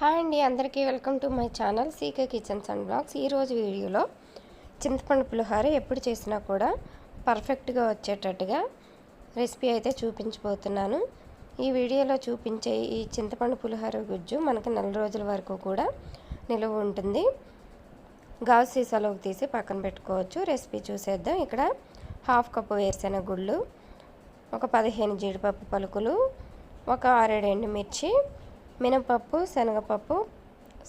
Hi అండి అందరికీ welcome to my channel CK kitchens and blogs. ఈరోజు వీడియోలో చింతపండు పులిహోర ఎప్పుడు చేసినా కూడా పర్ఫెక్ట్గా వచ్చేటట్టుగా రెసిపీ అయితే చూపించబోతున్నాను. ఈ వీడియోలో చూపించే ఈ చింతపండు పులిహోర గుజ్జు మనకి నెల రోజుల వరకు కూడా నిలువ ఉంటుంది. గాజు సీసాలోకి తీసి పక్కన పెట్టుకోవచ్చు. రెసిపీ చూసేద్దాం. ఇక్కడ హాఫ్ కప్పు వేరుశెనగ గుళ్ళు ఒక పదిహేను జీడిపప్పు పలుకులు ఒక ఆరేడు ఎండుమిర్చి మినపప్పు శనగపప్పు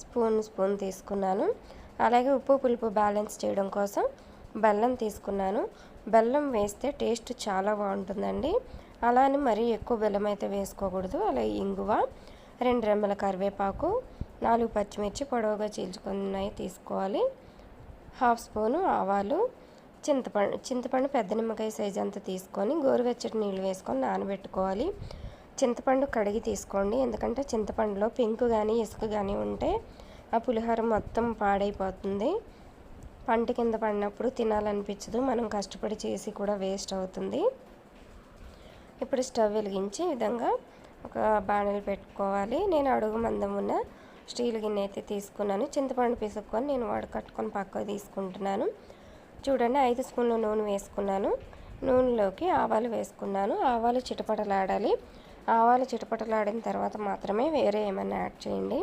స్పూన్ స్పూన్ తీసుకున్నాను. అలాగే ఉప్పు పులుపు బ్యాలెన్స్ చేయడం కోసం బెల్లం తీసుకున్నాను. బెల్లం వేస్తే టేస్ట్ చాలా బాగుంటుందండి. అలానే మరీ ఎక్కువ బెల్లం అయితే వేసుకోకూడదు. అలాగే ఇంగువ రెండు రెమ్మల కరివేపాకు నాలుగు పచ్చిమిర్చి పొడవుగా చీల్చుకున్నాయి తీసుకోవాలి. హాఫ్ స్పూను ఆవాలు చింతపండు చింతపండు పెద్ద నిమ్మకాయ సైజ్ అంతా తీసుకొని గోరువెచ్చటి నీళ్ళు వేసుకొని నానబెట్టుకోవాలి. చింతపండు కడిగి తీసుకోండి. ఎందుకంటే చింతపండులో పెంకు కానీ ఇసుక కానీ ఉంటే ఆ పులిహోర మొత్తం పాడైపోతుంది. పంట కింద పడినప్పుడు తినాలనిపించదు. మనం కష్టపడి చేసి కూడా వేస్ట్ అవుతుంది. ఇప్పుడు స్టవ్ వెలిగించి విధంగా ఒక బాణలు పెట్టుకోవాలి. నేను అడుగు మందం ఉన్న స్టీల్ గిన్నె అయితే తీసుకున్నాను. చింతపండు పిసుక్కొని నేను వాడు కట్టుకొని పక్కకు తీసుకుంటున్నాను. చూడండి ఐదు స్పూన్లు నూనె వేసుకున్నాను. నూనెలోకి ఆవాలు వేసుకున్నాను. ఆవాలు చిటపటలాడాలి. ఆవాలు చిటపటలాడిన తర్వాత మాత్రమే వేరే ఏమైనా యాడ్ చేయండి.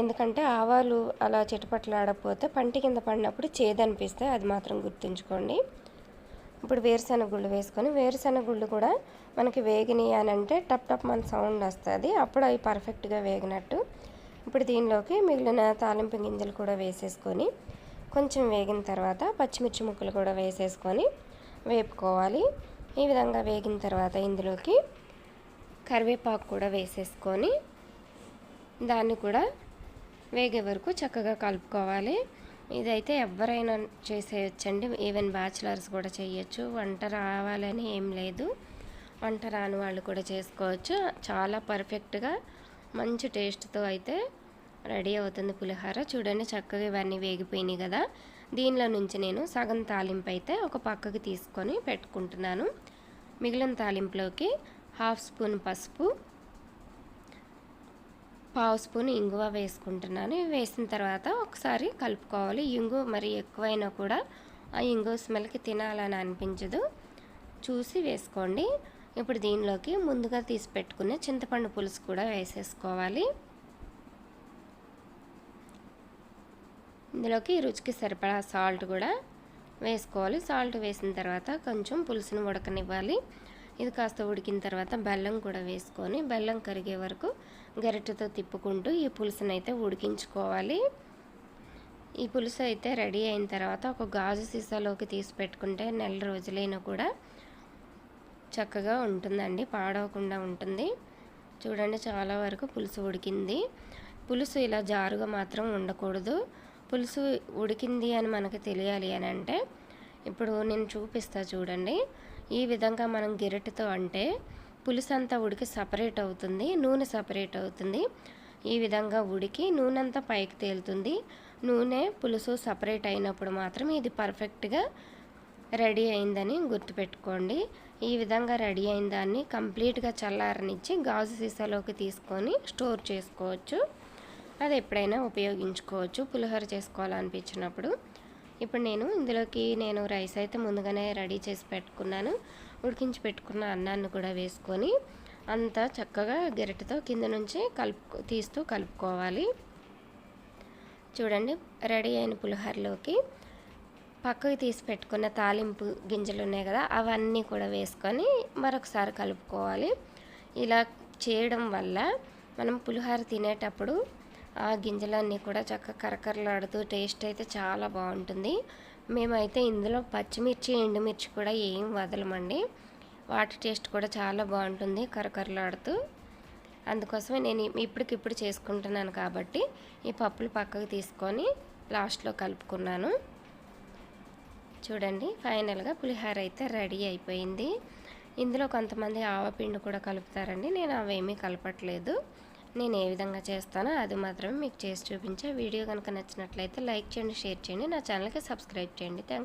ఎందుకంటే ఆవాలు అలా చిటపటలాడకపోతే పంటి కింద పడినప్పుడు చేదనిపిస్తే అది మాత్రం గుర్తుంచుకోండి. ఇప్పుడు వేరుశెనగ గుళ్ళు వేసుకొని వేరుశెనగ గుళ్ళు కూడా మనకి వేగినాయి అని అంటే టప్ టప్ మన సౌండ్ వస్తుంది. అప్పుడు అవి పర్ఫెక్ట్గా వేగినట్టు. ఇప్పుడు దీనిలోకి మిగిలిన తాలింపు గింజలు కూడా వేసేసుకొని కొంచెం వేగిన తర్వాత పచ్చిమిర్చి ముక్కలు కూడా వేసేసుకొని వేపుకోవాలి. ఈ విధంగా వేగిన తర్వాత ఇందులోకి కరివేపాకు కూడా వేసేసుకొని దాన్ని కూడా వేగే వరకు చక్కగా కలుపుకోవాలి. ఇదైతే ఎవరైనా చేసేయచ్చండి. ఈవెన్ బ్యాచిలర్స్ కూడా చేయొచ్చు. వంట రావాలని ఏం లేదు. వంట రాని వాళ్ళు కూడా చేసుకోవచ్చు. చాలా పర్ఫెక్ట్గా మంచి టేస్ట్తో అయితే రెడీ అవుతుంది పులిహోర. చూడండి చక్కగా ఇవన్నీ వేగిపోయినాయి కదా. దీనిలో నుంచి నేను సగం తాలింపు అయితే ఒక పక్కకి తీసుకొని పెట్టుకుంటున్నాను. మిగిలిన తాలింపులోకి హాఫ్ స్పూన్ పసుపు పావు స్పూన్ ఇంగువ వేసుకుంటున్నాను. వేసిన తర్వాత ఒకసారి కలుపుకోవాలి. ఇంగు మరి ఎక్కువైనా కూడా ఆ ఇంగు స్మెల్కి తినాలని అనిపించదు. చూసి వేసుకోండి. ఇప్పుడు దీనిలోకి ముందుగా తీసి పెట్టుకునే చింతపండు పులుసు కూడా వేసేసుకోవాలి. ఇందులోకి రుచికి సరిపడా సాల్ట్ కూడా వేసుకోవాలి. సాల్ట్ వేసిన తర్వాత కొంచెం పులుసును ఉడకనివ్వాలి. ఇది కాస్త ఉడికిన తర్వాత బెల్లం కూడా వేసుకొని బెల్లం కరిగే వరకు గరిటెతో తిప్పుకుంటూ ఈ పులుసును అయితే ఉడికించుకోవాలి. ఈ పులుసు అయితే రెడీ అయిన తర్వాత ఒక గాజు సీసాలోకి తీసి పెట్టుకుంటే నెల రోజులైనా కూడా చక్కగా ఉంటుందండి పాడవకుండా ఉంటుంది. చూడండి చాలా వరకు పులుసు ఉడికింది. పులుసు ఇలా జారుగా మాత్రం ఉండకూడదు. పులుసు ఉడికింది అని మనకు తెలియాలి అని అంటే ఇప్పుడు నేను చూపిస్తా చూడండి. ఈ విధంగా మనం గిరటితో అంటే పులుసు అంతా ఉడికి సపరేట్ అవుతుంది నూనె సపరేట్ అవుతుంది. ఈ విధంగా ఉడికి నూనె అంతా పైకి తేలుతుంది. నూనె పులుసు సపరేట్ అయినప్పుడు మాత్రం ఇది పర్ఫెక్ట్గా రెడీ అయిందని గుర్తుపెట్టుకోండి. ఈ విధంగా రెడీ అయిన దాన్ని కంప్లీట్గా చల్లారనిచ్చి గాజు సీసాలోకి తీసుకొని స్టోర్ చేసుకోవచ్చు. అది ఎప్పుడైనా ఉపయోగించుకోవచ్చు పులిహోర చేసుకోవాలనిపించినప్పుడు. ఇప్పుడు నేను ఇందులోకి నేను రైస్ అయితే ముందుగానే రెడీ చేసి పెట్టుకున్నాను. ఉడికించి పెట్టుకున్న అన్నాన్ని కూడా వేసుకొని అంతా చక్కగా గెరటితో కింద నుంచి కలుపు తీస్తూ కలుపుకోవాలి. చూడండి రెడీ అయిన పులిహోరలోకి పక్కకి తీసి పెట్టుకున్న తాలింపు గింజలు ఉన్నాయి కదా అవన్నీ కూడా వేసుకొని మరొకసారి కలుపుకోవాలి. ఇలా చేయడం వల్ల మనం పులిహోర తినేటప్పుడు ఆ గింజలన్నీ కూడా చక్కగా కరకరలాడుతూ టేస్ట్ అయితే చాలా బాగుంటుంది. మేమైతే ఇందులో పచ్చిమిర్చి ఎండుమిర్చి కూడా ఏం వదలమండి. వాటి టేస్ట్ కూడా చాలా బాగుంటుంది కరకరలాడుతూ. అందుకోసమే నేను ఇప్పటికిప్పుడు చేసుకుంటున్నాను కాబట్టి ఈ పప్పులు పక్కకు తీసుకొని లాస్ట్లో కలుపుకున్నాను. చూడండి ఫైనల్గా పులిహోర అయితే రెడీ అయిపోయింది. ఇందులో కొంతమంది ఆవపిండి కూడా కలుపుతారండి. నేను అవేమీ కలపట్లేదు. నేను ఏ విధంగా చేస్తానో అది మాత్రమే మీకు చేసి చూపించే వీడియో కనుక నచ్చినట్లయితే లైక్ చేయండి షేర్ చేయండి నా ఛానల్కి సబ్స్క్రైబ్ చేయండి. థ్యాంక్